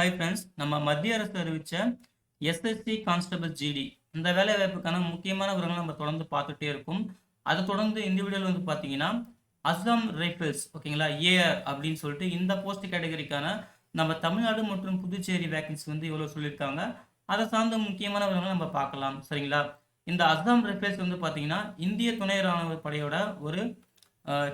Hi friends நம்ம மத்திய அரசு அறிவித்த எஸ்எஸ்சி கான்ஸ்டபிள் ஜிடி இந்த வேலை வாய்ப்புக்கான முக்கியமான விவரங்களை நம்ம தொடர்ந்து பார்த்துட்டே இருக்கும். அதை தொடர்ந்து இந்த வீடியோவில் வந்து பார்த்தீங்கன்னா அஸ்ஸாம் ரைஃபிள்ஸ் ஓகேங்களா ஏஆர் அப்படின்னு சொல்லிட்டு இந்த போஸ்ட் கேட்டகரிக்கான நம்ம தமிழ்நாடு மற்றும் புதுச்சேரி வேக்கன்சி வந்து எவ்வளோ சொல்லியிருக்காங்க. அதை சார்ந்த முக்கியமான விவரங்களை நம்ம பார்க்கலாம். சரிங்களா? இந்த அஸ்ஸாம் ரைஃபிள்ஸ் வந்து பார்த்தீங்கன்னா இந்திய துணை ராணுவ படையோட ஒரு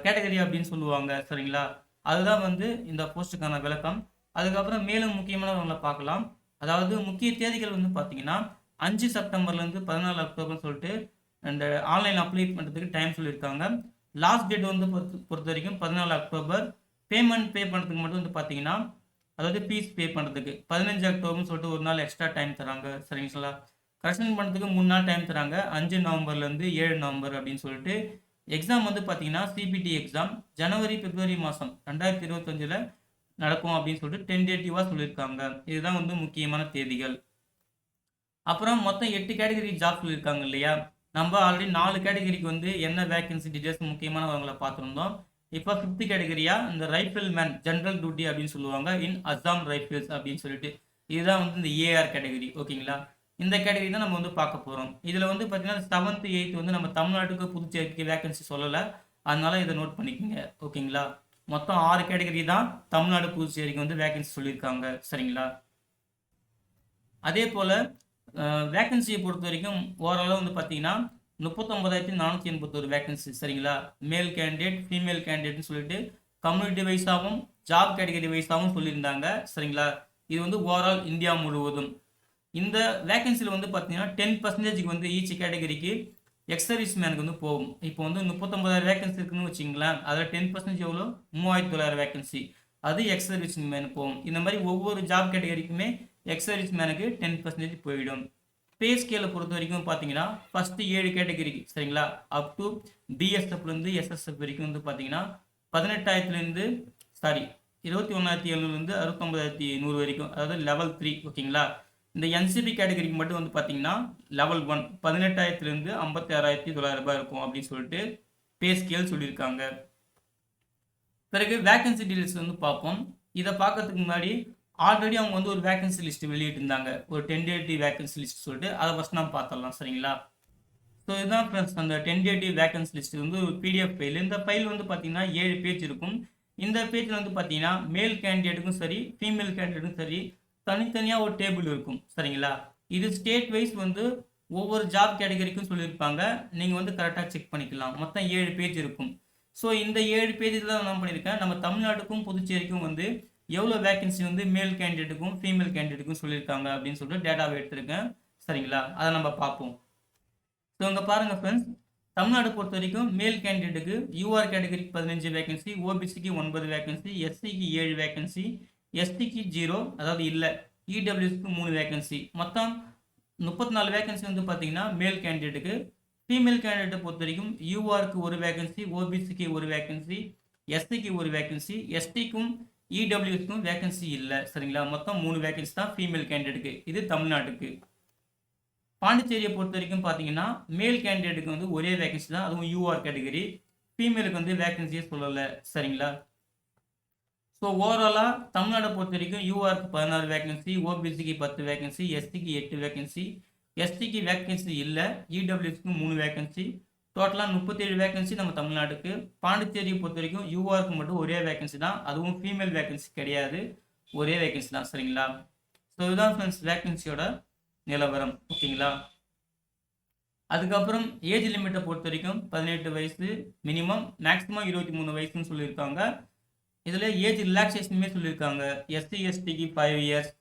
கேட்டகரி அப்படின்னு சொல்லுவாங்க. சரிங்களா? அதுதான் வந்து இந்த போஸ்ட்டுக்கான விளக்கம். அதுக்கப்புறம் மேலும் முக்கியமான விவரங்களை பார்க்கலாம். அதாவது முக்கிய தேதிகள் வந்து பார்த்தீங்கன்னா அஞ்சு செப்டம்பர்லேருந்து பதினாலு அக்டோபர்னு சொல்லிட்டு அந்த ஆன்லைன் அப்ளை பண்ணுறதுக்கு டைம் சொல்லியிருக்காங்க. லாஸ்ட் டேட் வந்து பொறுத்து பொறுத்த வரைக்கும் பதினாலு அக்டோபர். பேமெண்ட் பே பண்ணுறதுக்கு மட்டும் வந்து பார்த்தீங்கன்னா அதாவது ஃபீஸ் பே பண்ணுறதுக்கு பதினஞ்சு அக்டோபர்னு சொல்லிட்டு ஒரு நாள் எக்ஸ்ட்ரா டைம் தராங்க. சரிங்களா? கரெக்ஷன் பண்ணுறதுக்கு மூணு நாள் டைம் தராங்க. அஞ்சு நவம்பர்லேருந்து ஏழு நவம்பர் அப்படின்னு சொல்லிட்டு எக்ஸாம் வந்து பார்த்தீங்கன்னா சிபிடி எக்ஸாம் ஜனவரி பிப்ரவரி மாதம் ரெண்டாயிரத்தி இருபத்தஞ்சில் நடக்கும் அப்படின்னு சொல்லிட்டு டென்டேட்டிவாக சொல்லியிருக்காங்க. இதுதான் வந்து முக்கியமான தேதிகள். அப்புறம் மொத்தம் எட்டு கேட்டகரி ஜாப் சொல்லியிருக்காங்க இல்லையா? நம்ம ஆல்ரெடி நாலு கேட்டகரிக்கு வந்து என்ன வேகன்சி டீட்டெயில்ஸ் முக்கியமானவங்களை பார்த்துருந்தோம். இப்போ ஃபிஃப்த் கேட்டகரியாக இந்த ரைஃபிள் மேன் ஜென்ரல் டியூட்டி அப்படின்னு சொல்லுவாங்க. இன் அஸ்ஸாம் ரைஃபிள்ஸ் அப்படின்னு சொல்லிட்டு. இதுதான் வந்து இந்த ஏஆர் கேட்டகரி ஓகேங்களா இந்த கேட்டகரி தான் நம்ம வந்து பார்க்க போகிறோம் இதில் வந்து பார்த்தீங்கன்னா செவன்த் எயித் வந்து நம்ம தமிழ்நாட்டுக்கு புதுச்சேரிக்கு வேகன்சி சொல்லலை. அதனால இதை நோட் பண்ணிக்கோங்க ஓகேங்களா மொத்தம் ஆறு கேட்டகரி தான் தமிழ்நாடு புதுச்சேரிக்கு வந்து வேகன்சி சொல்லியிருக்காங்க. சரிங்களா? அதே போல் வேகன்சியை பொறுத்த வரைக்கும் ஓரளவு வந்து பார்த்தீங்கன்னா முப்பத்தொம்பதாயிரத்தி நானூற்றி எண்பத்தொரு வேகன்சி சரிங்களா? மேல் கேண்டிடேட் ஃபீமேல் கேண்டிடேட்னு சொல்லிட்டு கம்யூனிட்டி வைஸாகவும் ஜாப் கேட்டகரி வைஸாகவும் சொல்லியிருந்தாங்க. சரிங்களா? இது வந்து ஓவரால் இந்தியா முழுவதும். இந்த வேகன்சியில் வந்து பார்த்தீங்கன்னா டென் பர்சன்டேஜுக்கு வந்து ஈச் கேட்டகரிக்கு எக்ஸ் சர்வீஸ் மேனுக்கு வந்து போகும். இப்போ வந்து முப்பத்தொம்பதாயிரம் வேகன்சி இருக்குன்னு வச்சிங்களேன் அதில் டென் பர்சன்டேஜ் எவ்வளோ? மூவாயிரத்தி தொள்ளாயிரம் வேகன்சி அது எக்ஸ் சர்வீஸ் மேனு போகும். இந்த மாதிரி ஒவ்வொரு ஜாப் கேட்டகரிக்குமே எக்ஸ் சர்வீஸ் மேனுக்கு டென் பர்சன்டேஜ் போயிடும். பே ஸ்கேலை பொறுத்த வரைக்கும் பார்த்தீங்கன்னா ஃபஸ்ட்டு ஏழு கேட்டகரிக்கு சரிங்களா? அப் டு பிஎஸ்எஃப்லேருந்து எஸ்எஸ்எஃப் வரைக்கும் வந்து பார்த்தீங்கன்னா பதினெட்டாயிரத்துலேருந்து சாரி இருபத்தி ஒன்றாயிரத்தி எழுநூறுலேருந்து அறுபத்தொம்பதாயிரத்தி நூறு வரைக்கும் அதாவது லெவல் த்ரீ ஓகேங்களா இந்த என்சிபி கேட்டகரிக்கு மட்டும் வந்து பார்த்தீங்கன்னா லெவல் ஒன் பதினெட்டாயிரத்துலேருந்து ஐம்பத்தி ஆறாயிரத்தி தொள்ளாயிரம் ரூபாய் இருக்கும் அப்படின்னு சொல்லிட்டு பே ஸ்கேல் சொல்லியிருக்காங்க. பிறகு வேகன்சி டீடைல்ஸ் வந்து பார்ப்போம். இதை பார்க்கறதுக்கு முன்னாடி ஆல்ரெடி அவங்க வந்து ஒரு வேகன்சி லிஸ்ட் வெளியிட்டிருந்தாங்க. ஒரு டென்டேட்டிவ் வேகன்சி லிஸ்ட் சொல்லிட்டு அதை ஃபஸ்ட் நாம் பார்த்துடலாம் சரிங்களா? ஸோ இதுதான் ஃப்ரெண்ட்ஸ் அந்த டென்டேட்டிவ் வேகன்சி லிஸ்ட் வந்து ஒரு பிடிஎஃப் ஃபைல் இந்த ஃபைல் வந்து பார்த்தீங்கன்னா ஏழு பேஜ் இருக்கும். இந்த பேஜில் வந்து பார்த்தீங்கன்னா மேல் கேண்டிடேட்டுக்கும் சரி ஃபீமேல் கேண்டிடேட்டுக்கும் சரி தனித்தனியாக ஒரு டேபிள் இருக்கும் சரிங்களா? இது ஸ்டேட் வைஸ் வந்து ஒவ்வொரு ஜாப் கேட்டகரிக்கும் சொல்லியிருப்பாங்க. நீங்கள் வந்து கரெக்டாக செக் பண்ணிக்கலாம். மொத்தம் ஏழு பேஜ் இருக்கும். ஸோ இந்த ஏழு பேஜில் தான் நான் பண்ணியிருக்கேன்? நம்ம தமிழ்நாட்டுக்கும் புதுச்சேரிக்கும் வந்து எவ்வளோ வேகன்சி வந்து மேல் கேண்டிடேட்டுக்கும் ஃபீமேல் கேண்டிடேட்டுக்கும் சொல்லியிருக்காங்க அப்படின்னு சொல்லிட்டு டேட்டாவை எடுத்திருக்கேன். சரிங்களா? அதை நம்ம பார்ப்போம். ஸோ இங்கே பாருங்கள் ஃப்ரெண்ட்ஸ் தமிழ்நாடு பொறுத்த வரைக்கும் மேல் கேண்டிடேட்டுக்கு யூஆர் கேட்டகரிக்கு பதினஞ்சு வேகன்சி ஓபிசிக்கு ஒன்பது வேகன்சி எஸ்சிக்கு ஏழு வேகன்சி எஸ்டிக்கு ஜீரோ அதாவது இல்லை இடபிள்யூஸ்க்கு மூணு வேகன்சி மொத்தம் முப்பத்தி நாலு வேகன்சி வந்து பார்த்தீங்கன்னா மேல் கேண்டிடேட்டுக்கு ஃபீமேல் கேண்டிடேட்டை பொறுத்த வரைக்கும் யூஆருக்கு ஒரு வேகன்சி ஓபிசிக்கு ஒரு வேகன்சி எஸ்சிக்கு ஒரு வேகன்சி எஸ்டிக்கும் இடபிள்யூஸ்க்கும் வேகன்சி இல்லை சரிங்களா? மொத்தம் மூணு வேகன்சி தான் ஃபீமேல் கேண்டிடேட்டுக்கு இது தமிழ்நாட்டுக்கு. பாண்டிச்சேரியை பொறுத்த வரைக்கும் பார்த்தீங்கன்னா மேல் கேண்டிடேட்டுக்கு வந்து ஒரே வேகன்சி தான் அதுவும் யூஆர் கேட்டகரி ஃபீமேலுக்கு வந்து வேகன்சியே சொல்லலை சரிங்களா? ஸோ ஓவராலாக தமிழ்நாடை பொறுத்த வரைக்கும் யூஆருக்கு பதினாறு வேகன்சி ஓபிசிக்கு பத்து வேகன்சி எஸ்டிக்கு எட்டு வேகன்சி எஸ்டிக்கு வேகன்சி இல்லை இடபிள்யூஸ்க்கு மூணு வேகன்சி டோட்டலாக முப்பத்தேழு வேகன்சி நம்ம தமிழ்நாட்டுக்கு. பாண்டிச்சேரியை பொறுத்த வரைக்கும் யூஆருக்கு மட்டும் ஒரே வேகன்சி தான். அதுவும் ஃபீமேல் வேகன்சி கிடையாது. ஒரே வேகன்சி தான் சரிங்களா? ஸோ இதுதான் ஃப்ரெண்ட்ஸ் வேகன்சியோட நிலவரம் ஓகேங்களா? அதுக்கப்புறம் ஏஜ் லிமிட்டை பொறுத்த வரைக்கும் பதினெட்டு வயசு மினிமம் மேக்ஸிமம் இருபத்தி மூணு வயசுன்னு சொல்லியிருக்காங்க. இதில் ஏஜ் ரிலாக்ஸேஷனுமே சொல்லியிருக்காங்க. எஸ்சி எஸ்டிக்கு ஃபைவ் இயர்ஸ்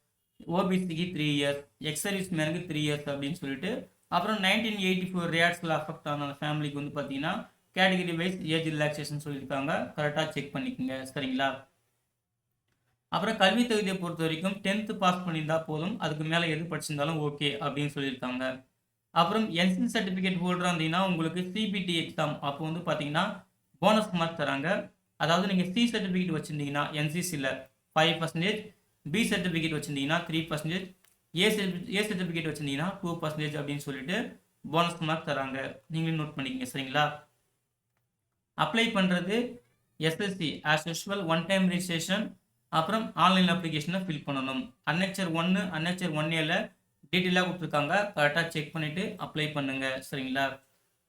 ஓபிசிக்கு த்ரீ இயர்ஸ் எக்ஸர்வீஸ் மேனுக்கு த்ரீ இயர்ஸ் அப்படின்னு சொல்லிட்டு அப்புறம் நைன்டீன் எயிட்டி ஃபோர் ரேட்ஸில் அஃபெக்ட் ஆன ஃபேமிலிக்கு வந்து பார்த்தீங்கன்னா கேட்டகரி வைஸ் ஏஜ் ரிலாக்ஸேஷன் சொல்லியிருக்காங்க. கரெக்டாக செக் பண்ணிக்கோங்க. சரிங்களா? அப்புறம் கல்வி தகுதியை பொறுத்த வரைக்கும் டென்த்து பாஸ் பண்ணியிருந்தா போதும். அதுக்கு மேலே எது படிச்சிருந்தாலும் ஓகே அப்படின்னு சொல்லியிருக்காங்க. அப்புறம் என்சின் சர்டிஃபிகேட் ஹோல்டராக இருந்தீங்கன்னா உங்களுக்கு சிபிடி எக்ஸாம் அப்போ வந்து பார்த்தீங்கன்னா போனஸ் மார்க் தராங்க. அதாவது நீங்கள் சி சர்டிஃபிகேட் வச்சுருந்தீங்கன்னா என்சிசியில் ஃபைவ் பர்சன்டேஜ் பி சர்டிஃபிகேட் வச்சுருந்தீங்கன்னா three percentage A A certificate வச்சுருந்தீங்கன்னா டூ பர்சன்டேஜ் அப்படின்னு சொல்லிட்டு போனஸ் மார்க் தராங்க. நீங்களும் நோட் பண்ணிக்கங்க சரிங்களா? அப்ளை பண்ணுறது SSC as usual one time registration அப்புறம் ஆன்லைன் அப்ளிகேஷனை ஃபில் பண்ணணும். அன்னெக்சர் ஒன்று அன்னெக்சர் ஒன் ஏல டீட்டெயிலாக கொடுத்துருக்காங்க. கரெக்டாக செக் பண்ணிவிட்டு அப்ளை பண்ணுங்கள் சரிங்களா?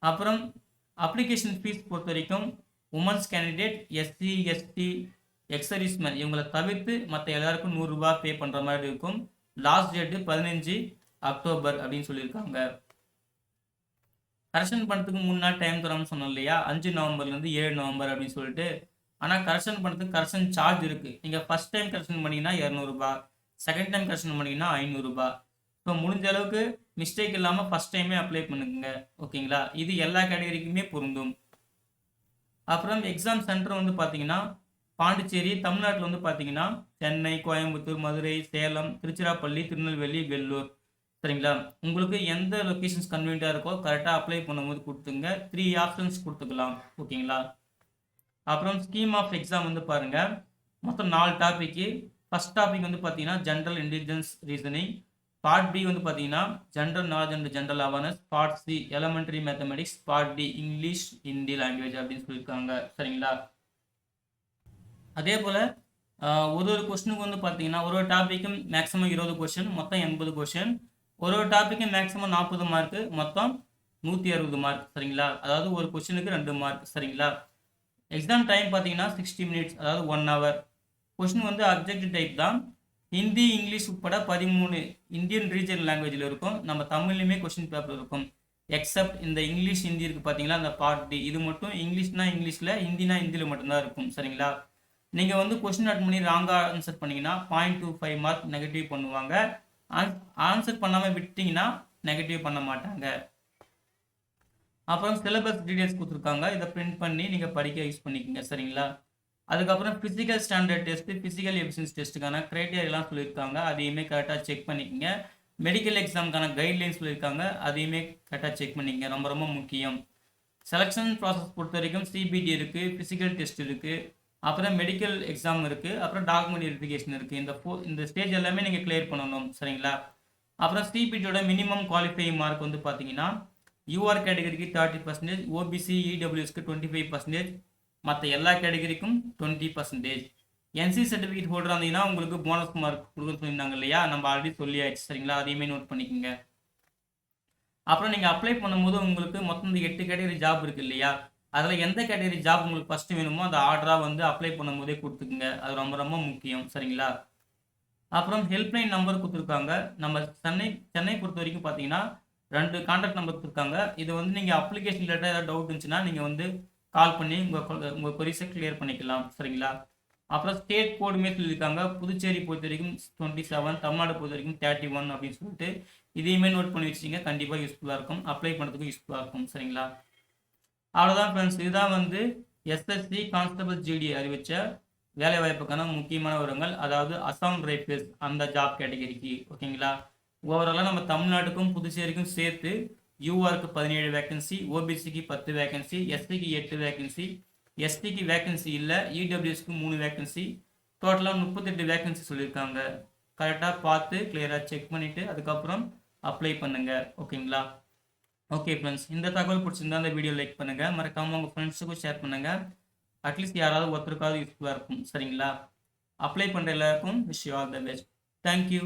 அப்புறம் அப்ளிகேஷன் ஃபீஸ் பொறுத்த வரைக்கும் women's candidate SC ST ex serviceman இவங்களை தவிர்த்து மற்ற எல்லாருக்கும் நூறுரூபா பே பண்ணுற மாதிரி இருக்கும். லாஸ்ட் டேட்டு பதினஞ்சு அக்டோபர் அப்படின்னு சொல்லியிருக்காங்க. கரெக்ஷன் பண்ணுறதுக்கு மூணு நாள் டைம் தரோம்னு சொன்னோம் இல்லையா? அஞ்சு நவம்பர்லேருந்து ஏழு நவம்பர் அப்படின்னு சொல்லிட்டு. ஆனால் கரெக்ஷன் பண்ணுறதுக்கு கரெக்ஷன் சார்ஜ் இருக்குது நீங்கள் ஃபஸ்ட் டைம் கரெக்ஷன் பண்ணிங்கன்னா இரநூறுபா செகண்ட் டைம் கரெக்ஷன் பண்ணிங்கன்னா ஐநூறுரூபா ஸோ முடிஞ்ச அளவுக்கு மிஸ்டேக் இல்லாமல் ஃபஸ்ட் டைமே அப்ளை பண்ணுங்க. ஓகேங்களா இது எல்லா கேட்டகரிக்குமே பொருந்தும். அப்புறம் எக்ஸாம் சென்டர் வந்து பார்த்தீங்கன்னா பாண்டிச்சேரி தமிழ்நாட்டில் வந்து பார்த்தீங்கன்னா சென்னை கோயம்புத்தூர் மதுரை சேலம் திருச்சிராப்பள்ளி திருநெல்வேலி வெள்ளூர் சரிங்களா? உங்களுக்கு எந்த லொக்கேஷன்ஸ் கன்வீனியாக இருக்கோ கரெக்டாக அப்ளை பண்ணும்போது கொடுத்துங்க. த்ரீ ஆப்ஷன்ஸ் கொடுத்துக்கலாம். ஓகேங்களா? அப்புறம் ஸ்கீம் ஆஃப் எக்ஸாம் வந்து பாருங்கள் மொத்தம் நாலு டாப்பிக்கு ஃபஸ்ட் டாபிக் வந்து பார்த்தீங்கன்னா general intelligence reasoning part B வந்து பார்த்தீங்கன்னா general knowledge and general awareness part C elementary mathematics part D English Hindi language அப்படின்னு சொல்லியிருக்காங்க. சரிங்களா? அதே போல் ஒரு ஒரு கொஸ்டினுக்கு வந்து பார்த்தீங்கன்னா ஒரு ஒரு டாப்பிக்கும் மேக்ஸிமம் இருபது கொஸ்டின் மொத்தம் எண்பது கொஸ்டின் ஒரு ஒரு டாப்பிக்கும் மேக்ஸிமம் நாற்பது மார்க்கு மொத்தம் நூற்றி அறுபது மார்க் சரிங்களா? அதாவது ஒரு கொஸ்டினுக்கு ரெண்டு மார்க் சரிங்களா? எக்ஸாம் டைம் பார்த்தீங்கன்னா சிக்ஸ்டி மினிட்ஸ் அதாவது ஒன் ஹவர் கொஸ்டின் வந்து அப்ஜெக்டிவ் டைப் தான். ஹிந்தி இங்கிலீஷ் உட்பட பதிமூணு இந்தியன் ரீஜனல் லாங்குவேஜில் இருக்கும். நம்ம தமிழ்லையுமே கொஸ்டின் பேப்பர் இருக்கும். எக்ஸப்ட் இந்த இங்கிலீஷ் ஹிந்தி இருக்குது பார்த்தீங்களா அந்த பார்ட் டி இது மட்டும் இங்கிலீஷ்னா இங்கிலீஷில் ஹிந்தினா ஹிந்தியில் மட்டும்தான் இருக்கும். சரிங்களா? நீங்கள் வந்து கொஸ்டின் அட் பண்ணி ராங்காக ஆன்சர் பண்ணிங்கன்னா point two five mark negative பண்ணுவாங்க. ஆன்சர் பண்ணாமல் விட்டிங்கன்னா நெகட்டிவ் பண்ண மாட்டாங்க. அப்புறம் சிலபஸ் டீடைல்ஸ் கொடுத்துருக்காங்க. இதை பிரிண்ட் பண்ணி நீங்கள் படிக்க யூஸ் பண்ணிக்கோங்க. சரிங்களா? அதுக்கப்புறம் physical standard test physical efficiency டெஸ்ட்டுக்கான க்ரைட்டீரியாலாம் சொல்லியிருக்காங்க. அதையுமே கரெக்டாக செக் பண்ணிக்கோங்க. மெடிக்கல் எக்ஸாமுக்கான கைட்லைன்ஸ் சொல்லியிருக்காங்க. அதையுமே கரெக்டாக செக் பண்ணிக்கங்க. ரொம்ப ரொம்ப முக்கியம். செலெக்ஷன் ப்ராசஸ் பொறுத்த வரைக்கும் சிபிடி இருக்குது ஃபிசிக்கல் டெஸ்ட் இருக்குது அப்புறம் மெடிக்கல் எக்ஸாம் இருக்குது அப்புறம் டாக்குமெண்ட் வெரிஃபிகேஷன் இருக்குது இந்த ஃபோ இந்த ஸ்டேஜ் எல்லாமே நீங்கள் கிளியர் பண்ணணும். சரிங்களா? அப்புறம் சிபிடியோட மினிமம் குவாலிஃபைங் மார்க் வந்து பார்த்தீங்கன்னா யூஆர் கேட்டகரிக்கு தேர்ட்டி பர்சன்டேஜ் ஓபிசி இடபிள்யூஎஸ்க்கு டுவெண்ட்டி ஃபைவ் பர்சன்டேஜ் மற்ற எல்லா கேட்டகரிக்கும் twenty percentage NC certificate holder இருந்தீங்கன்னா உங்களுக்கு போனஸ் மார்க் கொடுக்குன்னு சொல்லியிருந்தாங்க இல்லையா? நம்ம ஆல்ரெடி சொல்லியாச்சு சரிங்களா? அதையுமே நோட் பண்ணிக்கோங்க. அப்புறம் நீங்கள் அப்ளை பண்ணும்போது உங்களுக்கு மொத்தம் இந்த எட்டு கேட்டகரி ஜாப் இருக்குது இல்லையா? அதில் எந்த கேட்டகரி ஜாப் உங்களுக்கு ஃபஸ்ட்டு வேணுமோ அந்த ஆர்டராக வந்து அப்ளை பண்ணும்போதே கொடுத்துக்குங்க. அது ரொம்ப ரொம்ப முக்கியம் சரிங்களா? அப்புறம் ஹெல்ப்லைன் நம்பர் கொடுத்துருக்காங்க. நம்ம சென்னை சென்னை பொறுத்த வரைக்கும் பார்த்தீங்கன்னா ரெண்டு கான்டாக்ட் நம்பர் கொடுத்துருக்காங்க. இது வந்து நீங்கள் அப்ளிகேஷன் ரிலேட்டாக ஏதாவது டவுட் இருந்துச்சுன்னா நீங்கள் வந்து கால் பண்ணி உங்கள் உங்கள் கொரிஸை கிளியர் பண்ணிக்கலாம் சரிங்களா? அப்புறம் ஸ்டேட் கோடுமே சொல்லியிருக்காங்க. புதுச்சேரி பொறுத்த வரைக்கும் டுவெண்ட்டி செவன் தமிழ்நாடு பொறுத்த வரைக்கும் தேர்ட்டி ஒன் அப்படின்னு சொல்லிட்டு இதையுமே நோட் பண்ணி வச்சிங்க கண்டிப்பாக யூஸ்ஃபுல்லாக இருக்கும். அப்ளை பண்ணுறதுக்கும் யூஸ்ஃபுல்லாக இருக்கும் சரிங்களா? அவ்வளோதான் ஃப்ரெண்ட்ஸ் இதுதான் வந்து எஸ்எஸ்சி கான்ஸ்டபிள் ஜிடி அறிவித்த வேலைவாய்ப்புக்கான முக்கியமான விவரங்கள். அதாவது அசாம் ரைஃபிள்ஸ் அந்த ஜாப் கேட்டகரிக்கு ஓகேங்களா ஓவராலாக நம்ம தமிழ்நாட்டுக்கும் புதுச்சேரிக்கும் சேர்த்து யூஆருக்கு பதினேழு வேகன்சி ஓபிசிக்கு பத்து வேகன்சி எஸ்சிக்கு எட்டு வேகன்சி எஸ்டிக்கு வேகன்சி இல்லை இடபிள்யூஎஸ்க்கு மூணு வேகன்சி டோட்டலாக முப்பத்தெட்டு வேகன்சி சொல்லியிருக்காங்க கரெக்டாக பார்த்து கிளியராக செக் பண்ணிவிட்டு அதுக்கப்புறம் அப்ளை பண்ணுங்கள் ஓகேங்களா ஓகே ஃப்ரெண்ட்ஸ் இந்த தகவல் பிடிச்சிருந்தா அந்த வீடியோ லைக் பண்ணுங்கள் மறக்காமல் உங்கள் ஃப்ரெண்ட்ஸுக்கும் ஷேர் பண்ணுங்கள் அட்லீஸ்ட் யாராவது ஒருத்தருக்காவது யூஸ்ஃபுல்லாக இருக்கும். சரிங்களா? அப்ளை பண்ணுற எல்லாருக்கும் wish you all the best thank you